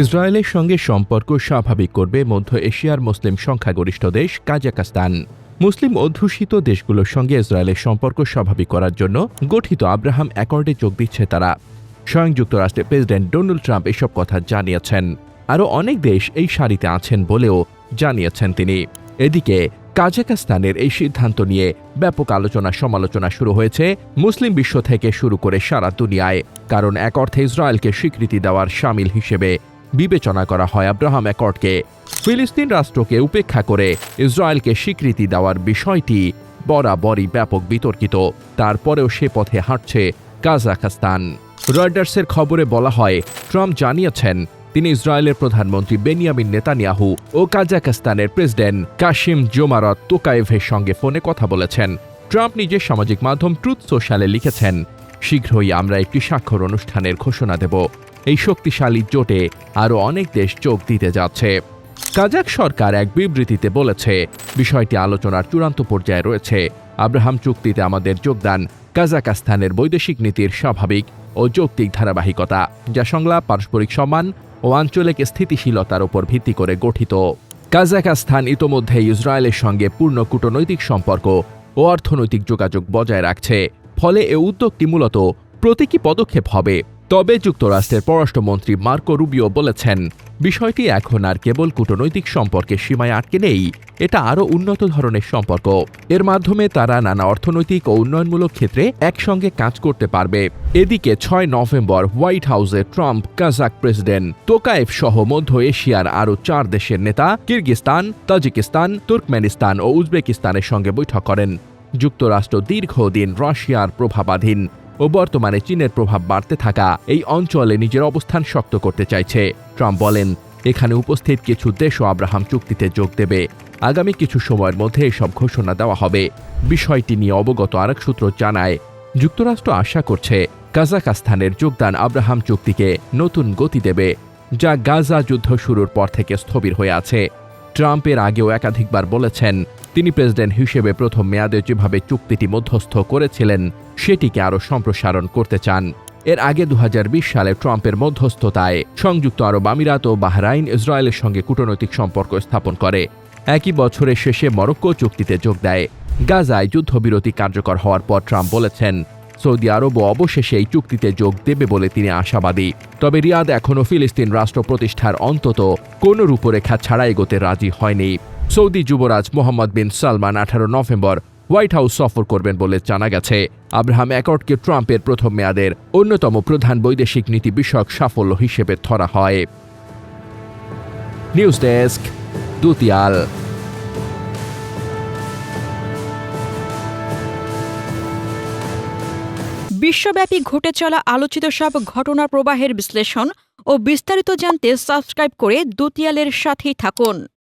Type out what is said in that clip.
ইসরায়েলের সঙ্গে সম্পর্ক স্বাভাবিক করবে মধ্য এশিয়ার মুসলিম সংখ্যাগরিষ্ঠ দেশ কাজাকাস্তান। মুসলিম অধ্যুষিত দেশগুলোর সঙ্গে ইসরায়েলের সম্পর্ক স্বাভাবিক করার জন্য গঠিত আব্রাহাম অ্যাকর্ডে যোগ দিচ্ছে তারা। স্বয়ং যুক্তরাষ্ট্রের প্রেসিডেন্ট ডোনাল্ড ট্রাম্প এসব কথা জানিয়েছেন। আরও অনেক দেশ এই সারিতে আছেন বলেও জানিয়েছেন তিনি। এদিকে, কাজাকাস্তানের এই সিদ্ধান্ত নিয়ে ব্যাপক আলোচনা সমালোচনা শুরু হয়েছে মুসলিম বিশ্ব থেকে শুরু করে সারা দুনিয়ায়, কারণ এক অর্থে ইসরায়েলকে স্বীকৃতি দেওয়ার সামিল হিসেবে। বিবেচনা করা হয় আব্রাহাম অ্যাকর্ডকে ফিলিস্তিন রাষ্ট্রকে উপেক্ষা করে ইসরায়েলকে স্বীকৃতি দেওয়ার বিষয়টি বরাবরই ব্যাপক বিতর্কিত। তারপরেও সে পথে হাঁটছে কাজাখস্তান রয়টার্সের খবরে বলা হয়, ট্রাম্প জানিয়েছেন, তিনি ইসরায়েলের প্রধানমন্ত্রী বেনিয়ামিন নেতানিয়াহু ও কাজাখস্তানের প্রেসিডেন্ট কাশিম জোমারত তোকায়েভের সঙ্গে ফোনে কথা বলেছেন। ট্রাম্প নিজের সামাজিক মাধ্যম ট্রুথ সোশ্যালে লিখেছেন, শীঘ্রই আমরা একটি স্বাক্ষর অনুষ্ঠানের ঘোষণা দেব। এই শক্তিশালী জোটে আরও অনেক দেশ যোগ দিতে যাচ্ছে। কাজাক সরকার এক বিবৃতিতে বলেছে, বিষয়টি আলোচনার চূড়ান্ত পর্যায়ে রয়েছে। আব্রাহাম চুক্তিতে আমাদের যোগদান কাজাকাস্তানের বৈদেশিক নীতির স্বাভাবিক ও যৌক্তিক ধারাবাহিকতা, যা সংলাপ, পারস্পরিক সম্মান ও আঞ্চলিক স্থিতিশীলতার উপর ভিত্তি করে গঠিত। কাজাকাস্তান ইতোমধ্যে ইসরায়েলের সঙ্গে পূর্ণ কূটনৈতিক সম্পর্ক ও অর্থনৈতিক যোগাযোগ বজায় রাখছে, ফলে এ উদ্যোগটি মূলত প্রতীকী পদক্ষেপ হবে। তবে যুক্তরাষ্ট্রের পররাষ্ট্রমন্ত্রী মার্কো রুবিও বলেছেন, বিষয়টি এখন আর কেবল কূটনৈতিক সম্পর্কের সীমায় আটকে নেই, এটা আরও উন্নত ধরনের সম্পর্ক। এর মাধ্যমে তারা নানা অর্থনৈতিক ও উন্নয়নমূলক ক্ষেত্রে একসঙ্গে কাজ করতে পারবে। এদিকে ছয় নভেম্বর হোয়াইট হাউসে ট্রাম্প কাজাক প্রেসিডেন্ট তোকায়েভ সহ মধ্য এশিয়ার আরও চার দেশের নেতা কিরগিস্তান, তাজিকিস্তান, তুর্কমেনিস্তান ও উজবেকিস্তানের সঙ্গে বৈঠক করেন। যুক্তরাষ্ট্র দীর্ঘদিন রাশিয়ার প্রভাবাধীন। ও বর্তমানে চীনের প্রভাব বাড়তে থাকা এই অঞ্চলে নিজের অবস্থান শক্ত করতে চাইছে। ট্রাম্প বলেন, এখানে উপস্থিত কিছু দেশও আব্রাহাম চুক্তিতে যোগ দেবে। আগামী কিছু সময়ের মধ্যে এসব ঘোষণা দেওয়া হবে। বিষয়টি নিয়ে অবগত আরেক সূত্র জানায়, যুক্তরাষ্ট্র আশা করছে কাজাকাস্তানের যোগদান আব্রাহাম চুক্তিকে নতুন গতি দেবে, যা গাজা যুদ্ধ শুরুর পর থেকে স্থবির হয়ে আছে। ট্রাম্পের আগেও একাধিকবার বলেছেন তিনি প্রেসিডেন্ট হিসেবে প্রথম মেয়াদে যেভাবে চুক্তিটি মধ্যস্থ করেছিলেন, সেটিকে আরও সম্প্রসারণ করতে চান। এর আগে দু হাজার বিশ সালে ট্রাম্পের মধ্যস্থতায় সংযুক্ত আরব আমিরাত ও বাহরাইন ইসরায়েলের সঙ্গে কূটনৈতিক সম্পর্ক স্থাপন করে। একই বছরের শেষে মরক্কো চুক্তিতে যোগ দেয়। গাজায় যুদ্ধবিরতি কার্যকর হওয়ার পর ট্রাম্প বলেছেন, সৌদি আরবও অবশেষে এই চুক্তিতে যোগ দেবে বলে তিনি আশাবাদী। তবে রিয়াদ এখনও ফিলিস্তিন রাষ্ট্র প্রতিষ্ঠার অন্তত কোনো রূপরেখা ছাড়া এগোতে রাজি হয়নি। সৌদি যুবরাজ মোহাম্মদ বিন সালমান আঠারো নভেম্বর হোয়াইট হাউস সফর করবেন বলে জানা গেছে। আব্রাহাম অ্যাকর্ডকে ট্রাম্পের প্রথম মেয়াদের অন্যতম প্রধান বৈদেশিক নীতি বিষয়ক সাফল্য হিসেবে ধরা হয়। নিউজ ডেস্ক, দুতিয়াল। বিশ্বব্যাপী ঘটে চলা আলোচিত সব ঘটনা প্রবাহের বিশ্লেষণ ও বিস্তারিত জানতে সাবস্ক্রাইব করে দুতিয়ালের সাথেই থাকুন।